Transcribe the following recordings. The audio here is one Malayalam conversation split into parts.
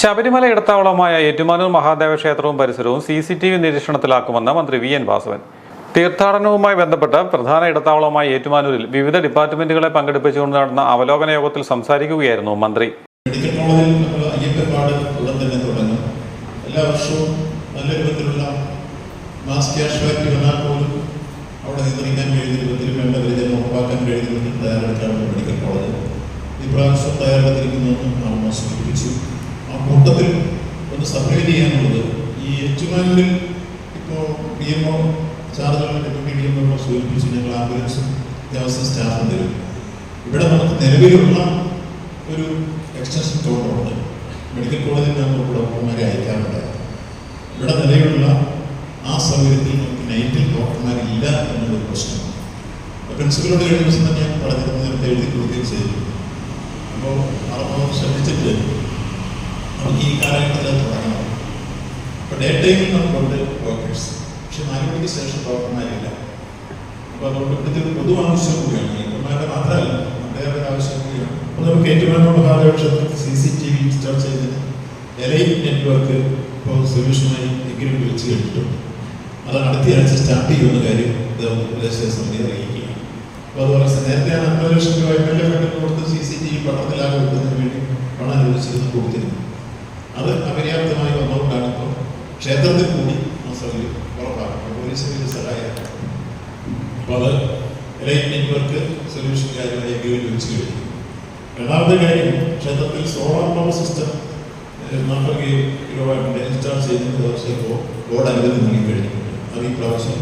ശബരിമല ഇടത്താവളമായ ഏറ്റുമാനൂർ മഹാദേവ ക്ഷേത്രവും പരിസരവും സി സി ടി വി നിരീക്ഷണത്തിലാക്കുമെന്ന് മന്ത്രി വി എൻ വാസവൻ. തീർത്ഥാടനവുമായി ബന്ധപ്പെട്ട പ്രധാന ഇടത്താവളമായ ഏറ്റുമാനൂരിൽ വിവിധ ഡിപ്പാർട്ട്മെന്റുകളെ പങ്കെടുപ്പിച്ചുകൊണ്ട് നടന്ന അവലോകന യോഗത്തിൽ സംസാരിക്കുകയായിരുന്നു മന്ത്രി. എല്ലാ വർഷവും മാസ് അവിടെ വേണ്ട പരിചരണം ഉറപ്പാക്കാൻ കഴിയുന്ന രൂപത്തിൽ മെഡിക്കൽ കോളേജ്. ഈ പ്രാവശ്യം തയ്യാറെടുത്തിരിക്കുന്നതെന്നും നാം സൂചിപ്പിച്ചു ആ കൂട്ടത്തിൽ ഒന്ന് സബ്മിറ്റ് ചെയ്യാനുള്ളത്. ഈ ഏറ്റുമാനൂരിൽ ഇപ്പോൾ ഡി എം ഒ ചാർജുള്ള ഡെപ്യൂട്ടി ഡി എം ഒ സൂചിപ്പിച്ച് ഞങ്ങൾ ആംബുലൻസും അത്യാവശ്യം സ്റ്റാഫും തരും. ഇവിടെ നമുക്ക് നിലവിലുള്ള ഒരു എക്സ്റ്റൻഷൻ കൗണ്ടറുണ്ട് മെഡിക്കൽ കോളേജിൽ നമ്മൾ ഡോക്ടർമാരെ അയക്കാറുണ്ട്. ഇവിടെ നിലവിലുള്ള ആ സൗകര്യത്തിൽ നമുക്ക് നൈറ്റിൽ ഡോക്ടർമാരില്ല എന്നൊരു പ്രശ്നമാണ് പ്രിൻസിപ്പലോട് കഴിഞ്ഞ ദിവസം തന്നെ ഞാൻ പറഞ്ഞിരുന്നു നേരത്തെ എഴുതി കൊടുക്കുകയും ചെയ്തു. അപ്പോൾ അപ്പോൾ ശ്രദ്ധിച്ചിട്ട് നമുക്ക് ഈ കാലഘട്ടത്തിൽ തുടങ്ങണം. അപ്പോൾ ഡേ ടൈമിൽ നമുക്കുണ്ട് ഡോക്ടേഴ്സ് പക്ഷെ നാല് മണിക്ക് ശേഷം ഡോക്ടർമാരില്ല. അപ്പോൾ അതുകൊണ്ട് ഇവിടുത്തെ ഒരു പൊതു ആവശ്യം കൂടിയാണ്. ഡോക്ടർമാരുടെ മാത്രമല്ല നമ്മുടെ ഒരു ആവശ്യം കൂടിയാണ്. അപ്പോൾ നമുക്ക് ഏറ്റുമാനൂർ കാലഘട്ടത്തിൽ C C T V install ചെയ്തത് എലൈറ്റ് നെറ്റ്വർക്ക് ഇപ്പോൾ സൊല്യൂഷനായി എഗ്രിമെന്റ് വെച്ച് കഴിഞ്ഞിട്ടുണ്ട് അത് അടുത്ത ആഴ്ച സ്റ്റാർട്ട് ചെയ്യുന്ന കാര്യം ഉപദേശ സമിതി അറിയിക്കുകയാണ്. അപ്പോൾ അതുപോലെ നേരത്തെ ഞാൻ അമ്പത് ലക്ഷം രൂപ എം എൽ എ ഫണ്ടിൽ കൊടുത്ത് സി സി ടി വി പട്ടണത്തിലാകെ വെക്കുന്നതിന് വേണ്ടി പണം അനുവദിച്ചിരുന്നു കൊടുത്തിരുന്നു അത് അപര്യാപ്തമായി വന്നുകൊണ്ടാണ് ഇപ്പോൾ ക്ഷേത്രത്തിൽ കൂടി ആ സൗകര്യം ഉറപ്പാക്കുന്നത് പോലീസിന്റെ സഹായം. അപ്പോൾ അത് എലൈറ്റ് നെറ്റ്വർക്ക് സൊല്യൂഷൻ കാര്യമായി വെച്ച് കഴിഞ്ഞു. രണ്ടാമത്തെ കാര്യം ക്ഷേത്രത്തിൽ സോളാർ പവർ സിസ്റ്റം നാൽപ്പത് കിലോ വാട്ടിന്റെ ഇൻസ്റ്റാൾ ചെയ്യുന്ന ദിവസം ഇപ്പോൾ ബോർഡ് അനുമതി നൽകി കഴിഞ്ഞിട്ടുണ്ട് അത് ഈ പ്രാവശ്യം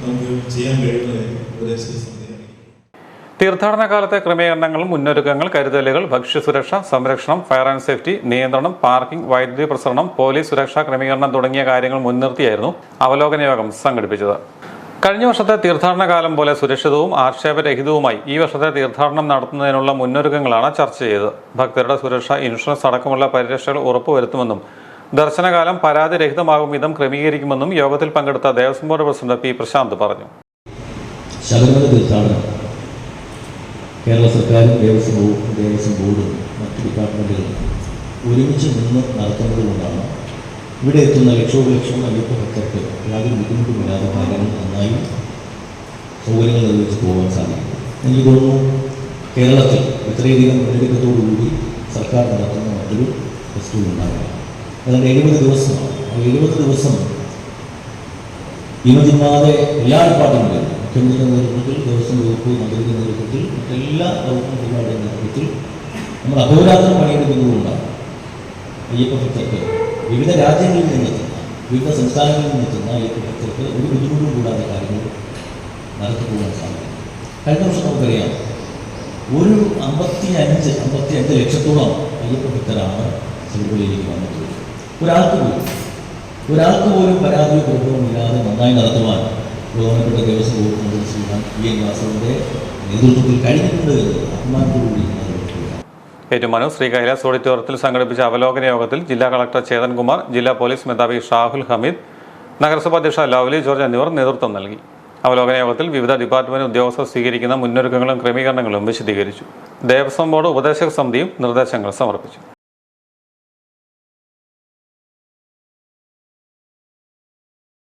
നമുക്ക് ചെയ്യാൻ കഴിയുന്ന കാര്യം ഉപദേശ സമിതി അറിയിക്കും തീർത്ഥാടന കാലത്തെ ക്രമീകരണങ്ങൾ മുന്നൊരുക്കങ്ങൾ കരുതലുകൾ ഭക്ഷ്യസുരക്ഷ സംരക്ഷണം ഫയർ ആൻഡ് സേഫ്റ്റി നിയന്ത്രണം പാർക്കിംഗ് വൈദ്യുതി പ്രസരണം പോലീസ് സുരക്ഷാ ക്രമീകരണം തുടങ്ങിയ കാര്യങ്ങൾ മുൻനിർത്തിയായിരുന്നു അവലോകന യോഗം സംഘടിപ്പിച്ചത്. കഴിഞ്ഞ വർഷത്തെ തീർത്ഥാടന കാലം പോലെ സുരക്ഷിതവും ആക്ഷേപരഹിതവുമായി ഈ വർഷത്തെ തീർത്ഥാടനം നടത്തുന്നതിനുള്ള മുന്നൊരുക്കങ്ങളാണ് ചർച്ച ചെയ്തത്. ഭക്തരുടെ സുരക്ഷ ഇൻഷുറൻസ് അടക്കമുള്ള പരിരക്ഷകൾ ഉറപ്പുവരുത്തുമെന്നും ദർശനകാലം പരാതിരഹിതമാകും വിധം ക്രമീകരിക്കുമെന്നും യോഗത്തിൽ പങ്കെടുത്ത Devaswom board president P Prashanth പറഞ്ഞു. ശബരിമല തീർത്ഥാടനം. കേരള സർക്കാരും ദേവസ്വം ബോർഡും ദേവസ്വം ബോർഡും മറ്റ് ഡിപ്പാർട്ട്മെന്റുകളും ഒരുമിച്ച് നിന്ന് നടത്തുന്നത് കൊണ്ടാണ് ഇവിടെ എത്തുന്ന ലക്ഷോപലക്ഷം അയ്യപ്പ ഭക്തർക്ക് യാതൊരു ബുദ്ധിമുട്ടുമില്ലാതെ കാര്യങ്ങൾ നന്നായി സൗകര്യങ്ങൾ നിർവഹിച്ച് പോകാൻ സാധിക്കും. എനിക്ക് തോന്നുന്നു കേരളത്തിൽ ഇത്രയധികം മുന്നൊരുക്കത്തോടുകൂടി സർക്കാർ നടത്തുന്ന മറ്റൊരു ഫെസ്റ്റിവൽ ഉണ്ടാവില്ല അതുകൊണ്ട് എഴുപത് ദിവസമാണ് എഴുപത് ദിവസം ഇമതില്ലാതെ എല്ലാ ഡിപ്പാർട്ട്മെന്റുകളും മുഖ്യമന്ത്രിയുടെ നേതൃത്വത്തിൽ ദേവസ്വം വകുപ്പ് മന്ത്രിയുടെ നേതൃത്വത്തിൽ മറ്റെല്ലാ വകുപ്പും പരിപാടിയുടെ നേതൃത്വത്തിൽ നമ്മൾ അഹോരാത്രം പണിയെടുക്കുന്നതുകൊണ്ടാണ് അയ്യപ്പ ഭക്തർക്ക് വിവിധ രാജ്യങ്ങളിൽ നിന്നെത്തുന്ന വിവിധ സംസ്ഥാനങ്ങളിൽ നിന്നെത്തുന്ന അയ്യപ്പ ഭക്തർക്ക് ഒരു ബുദ്ധിമുട്ടും കൂടാതെ കാര്യങ്ങൾ നടത്തിപ്പോകാൻ സാധിക്കും. കഴിഞ്ഞ വർഷം നമുക്കറിയാം ഒരു അമ്പത്തി അഞ്ച് അമ്പത്തി അഞ്ച് ലക്ഷത്തോളം അയ്യപ്പ ഭക്തരാണ് ശബരിമലയിലേക്ക് വന്നിട്ടുള്ളത്. ഒരാൾക്ക് പോലും ഒരാൾക്ക് പോലും പരാതിയോ ഇല്ലാതെ നന്നായി നടത്തുവാൻ ബഹുമാനപ്പെട്ട ദേവസ്വം മന്ത്രി ശ്രീ എൻ വാസവന്റെ നേതൃത്വത്തിൽ കഴിഞ്ഞിട്ടുണ്ട് അഭിമാനത്തോടുകൂടി ഏറ്റുമാനൂർ ശ്രീ കൈലാസ് ഓഡിറ്റോറിയത്തിൽ സംഘടിപ്പിച്ച അവലോകന യോഗത്തിൽ ജില്ലാ കളക്ടർ ചേതൻകുമാർ ജില്ലാ പോലീസ് മേധാവി ഷാഹുൽ ഹമീദ് നഗരസഭാ അധ്യക്ഷ ലവ്ലി ജോർജ് എന്നിവർ നേതൃത്വം നൽകി. അവലോകന യോഗത്തിൽ വിവിധ ഡിപ്പാർട്ട്മെന്റ് ഉദ്യോഗസ്ഥർ സ്വീകരിക്കുന്ന മുന്നൊരുക്കങ്ങളും ക്രമീകരണങ്ങളും വിശദീകരിച്ചു. ദേവസ്വം ബോർഡ് ഉപദേശക സമിതിയും നിർദ്ദേശങ്ങൾ സമർപ്പിച്ചു.